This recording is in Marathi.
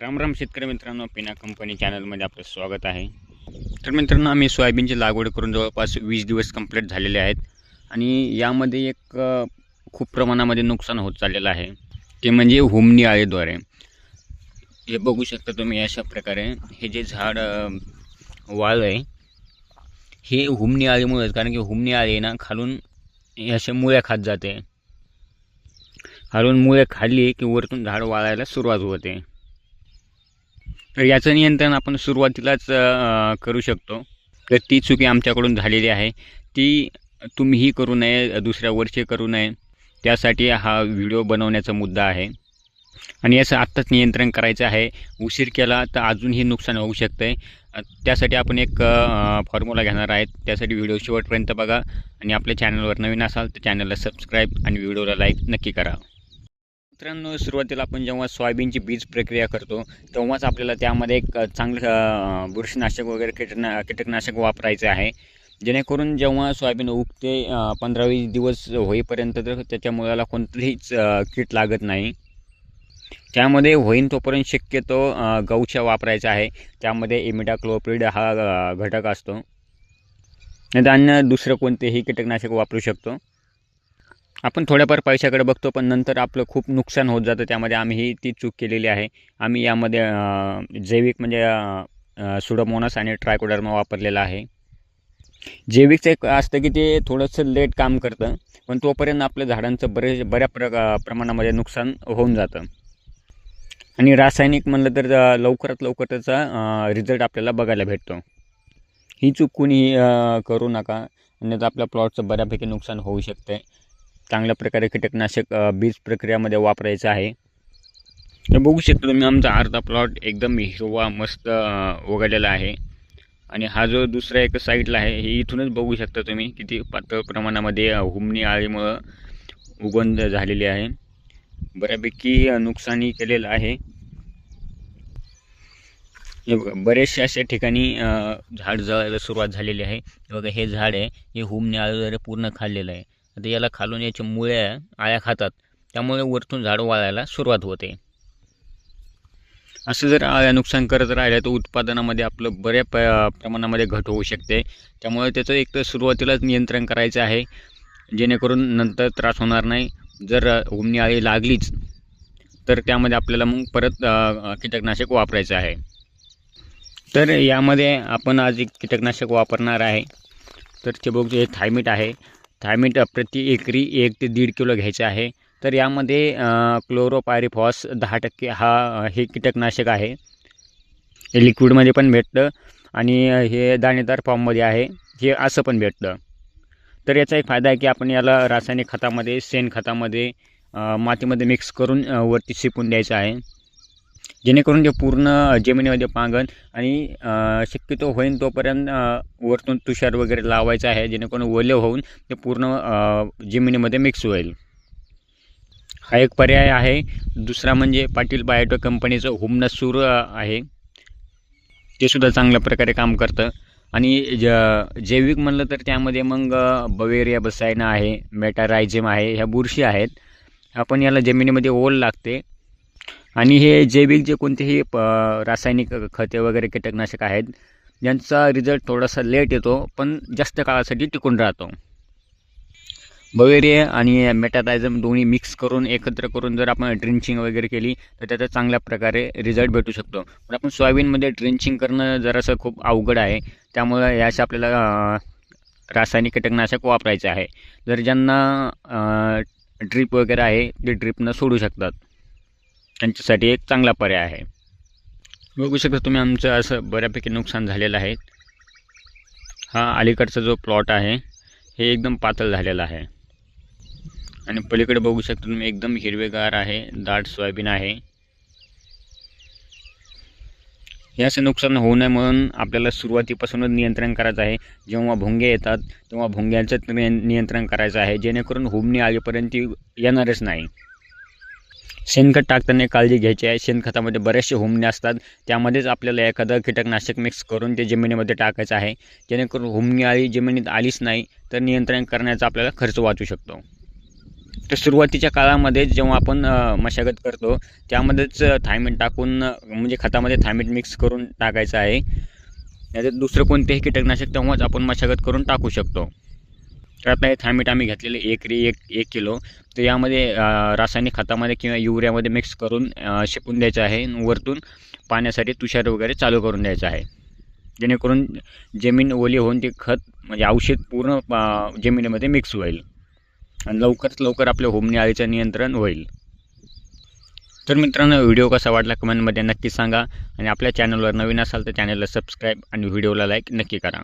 राम राम शेतकरी मित्रांनो पिना कंपनी चॅनलमध्ये आपलं स्वागत आहे. तर मित्रांनो आम्ही सोयाबीनची लागवड करून जवळपास वीस दिवस कंप्लीट झालेले आहेत. आणि यामध्ये एक खूप प्रमाणामध्ये नुकसान होत चाललेलं आहे. ते म्हणजे हुमनी आळीद्वारे. हे बघू शकता तुम्ही अशा प्रकारे. हे जे झाड वाळ आहे हे हुमनी आळीमुळेच कारण की हुमनी आळी ना खालून अशा मुळ्या खात जाते. खालून मुळे खाल्ली की वरतून झाड वाळायला सुरुवात होते. तर याचं नियंत्रण आपण सुरुवातीलाच करू शकतो. तर ती चुकी आमच्याकडून झालेली आहे. ती तुम्हीही करू नये दुसऱ्या वर्षी करू नये. त्यासाठी हा व्हिडिओ बनवण्याचा मुद्दा आहे. आणि याचं आत्ताच नियंत्रण करायचं आहे. उशीर केला तर अजूनही नुकसान होऊ शकतं आहे त्यासाठी आपण एक फॉर्म्युला घेणार आहेत. त्यासाठी व्हिडिओ शेवटपर्यंत बघा. आणि आपल्या चॅनलवर नवीन असाल तर चॅनलला सबस्क्राईब आणि व्हिडिओला लाईक नक्की करा. मित्रांनो सुरुवातीला आपण जेव्हा सोयाबीनची बीज प्रक्रिया करतो तेव्हाच आपल्याला त्यामध्ये एक चांगलं बुरशीनाशक वगैरे कीटना कीटकनाशक वापरायचं आहे. जेणेकरून जेव्हा सोयाबीन उगते पंधरा वीस दिवस होईपर्यंत तर त्याच्या मुळाला कोणतंहीच कीट लागत नाही. त्यामध्ये होईन तोपर्यंत शक्यतो गौच्या वापरायचा आहे. त्यामध्ये इमिडाक्लोप्रिड हा घटक असतो. नाही तर अन्य दुसरं कोणतेही कीटकनाशक वापरू शकतो. आपण थोड्याफार पैशाकडे बघतो पण नंतर आपलं खूप नुकसान होत जातं. त्यामध्ये आम्ही ही ती चूक केलेली आहे. आम्ही यामध्ये जैविक म्हणजे सुडोमोनस आणि ट्रायकोडर्मा वापरलेला आहे. जैविकचं एक असतं की ते थोडंसं लेट काम करतं पण तोपर्यंत आपल्या झाडांचं बरेच बऱ्या प्र प्रमाणामध्ये नुकसान होऊन जातं. आणि रासायनिक म्हणलं तर लवकरात लवकर त्याचा रिझल्ट आपल्याला बघायला भेटतो. ही चूक कुणीही करू नका. अन्यथा आपल्या प्लॉटचं बऱ्यापैकी नुकसान होऊ शकते. चांगल्या प्रकारे कीटकनाशक बीज प्रक्रियामध्ये वापरायचं आहे. तर बघू शकता तुम्ही आमचा अर्धा प्लॉट एकदम हिरवा मस्त उघडलेला आहे. आणि हा जो दुसरा एक साईडला आहे हे इथूनच बघू शकता तुम्ही किती पातळ प्रमाणामध्ये हुमणी आळीमुळं उगवण झालेली आहे. बऱ्यापैकी नुकसानी नुकसानही केलेलं आहे. हे बघा बरेचसे अशा ठिकाणी झाड जळायला सुरुवात झालेली आहे. बघा हे झाड आहे हे हुमणी आळीद्वारे पूर्ण खाल्लेलं आहे. आता याला खालून याच्या मुळ्या आळ्या खातात. त्यामुळे वरतून झाड वाळायला सुरुवात होते. असं जर आळ्या नुकसान करत राहिलं तर उत्पादनामध्ये आपलं बऱ्या प प्रमाणामध्ये घट होऊ शकते. त्यामुळे त्याचं एक तर सुरुवातीलाच नियंत्रण करायचं आहे. जेणेकरून नंतर त्रास होणार नाही. जर हुमणी आळी लागलीच तर त्यामध्ये आपल्याला मग परत कीटकनाशक वापरायचं आहे. तर यामध्ये आपण आज एक कीटकनाशक वापरणार आहे. तर ते बघू हे थायमिट आहे थायमिट प्रति एकरी एक ते दीड किलो घ्यायचं आहे. तर यामध्ये क्लोरोपायरिफॉस दहा टक्के हा हे कीटकनाशक आहे. हे लिक्विडमध्ये पण भेटतं आणि हे दाणेदार फॉर्ममध्ये आहे. हे असं पण भेटतं. तर याचा एक फायदा आहे की आपण याला रासायनिक खतामध्ये शेणखतामध्ये मातीमध्ये मिक्स करून वरती शिपून द्यायचं आहे. जेणेकरून ते पूर्ण जमिनीमध्ये पांगण आणि शक्यतो होईन तोपर्यंत वरतून तुषार वगैरे लावायचं आहे जेणेकरून ओले होऊन ते पूर्ण जमिनीमध्ये मिक्स होईल. हा एक पर्याय आहे. दुसरा म्हणजे पाटील बायोटो कंपनीचं हुमनसूर आहे. ते सुद्धा चांगल्या प्रकारे काम करतं. आणि ज जैविक म्हणलं तर त्यामध्ये मग बवेरिया बसायना आहे मेटारायझेम आहे ह्या बुरशी आहेत. आपण याला जमिनीमध्ये ओल लागते. आणि हे जैविक जे कोणतेही प रासायनिक खते वगैरे कीटकनाशक आहेत ज्यांचा रिझल्ट थोडासा लेट येतो पण जास्त काळासाठी टिकून राहतो. बवेरिया आणि मेटाटायझम दोन्ही मिक्स करून एकत्र करून जर आपण ड्रिंचिंग वगैरे केली तर त्याचा चांगल्या प्रकारे रिझल्ट भेटू शकतो. पण आपण सोयाबीनमध्ये ड्रिंचिंग करणं जरासं खूप अवघड आहे. त्यामुळं याचं आपल्याला रासायनिक कीटकनाशक वापरायचं आहे. जर ज्यांना ड्रीप वगैरे आहे ते ड्रीपनं सोडू शकतात. त्यांच्यासाठी एक चांगला पर्याय आहे. बघू शकता तुम्ही आमचं असं बऱ्यापैकी नुकसान झालेलं आहे. हा अलीकडचा जो प्लॉट आहे हे एकदम पातळ झालेला आहे. आणि पलीकडे बघू शकता तुम्ही एकदम हिरवेगार आहे दाट सोयाबीन आहे. हे असं नुकसान होऊ नये म्हणून आपल्याला सुरुवातीपासूनच नियंत्रण करायचं आहे. जेव्हा भुंगे येतात तेव्हा भुंग्यांचं निय- नियंत्रण करायचं आहे जेणेकरून हुमणी आलीपर्यंत येणारच नाही. शेणखत टाकताना काळजी घ्यायची आहे. शेणखतामध्ये बरेचसे हुमणे असतात. त्यामध्येच आपल्याला एखादं कीटकनाशक मिक्स करून ते जमिनीमध्ये टाकायचं आहे. जेणेकरून हुमणी आळी जमिनीत आलीच नाही तर नियंत्रण करण्याचा आपल्याला खर्च वाचू शकतो. तर सुरुवातीच्या काळामध्ये जेव्हा आपण मशागत करतो त्यामध्येच थायमेट टाकून म्हणजे खतामध्ये थायमेट मिक्स करून टाकायचं आहे. त्याच्यात दुसरं कोणतेही कीटकनाशक तेव्हाच आपण मशागत करून टाकू शकतो. तर आता हे थायमेट आम्ही घेतलेले एकरी एक एक किलो. तर यामध्ये रासायनिक खतामध्ये किंवा युरियामध्ये मिक्स करून शिकून शिपून द्यायचं आहे वरतून पाण्यासाठी तुषार वगैरे चालू करून द्यायचं आहे. जेणेकरून जमीन ओली होऊन ते खत म्हणजे औषध पूर्ण जमिनीमध्ये मिक्स होईल. आणि लवकरात लवकर आपल्या होमणी आळीचं नियंत्रण होईल. तर मित्रांनो व्हिडिओ कसा वाटला कमेंटमध्ये नक्की सांगा. आणि आपल्या चॅनलवर नवीन असाल तर चॅनलला सबस्क्राईब आणि व्हिडिओला लाईक नक्की करा.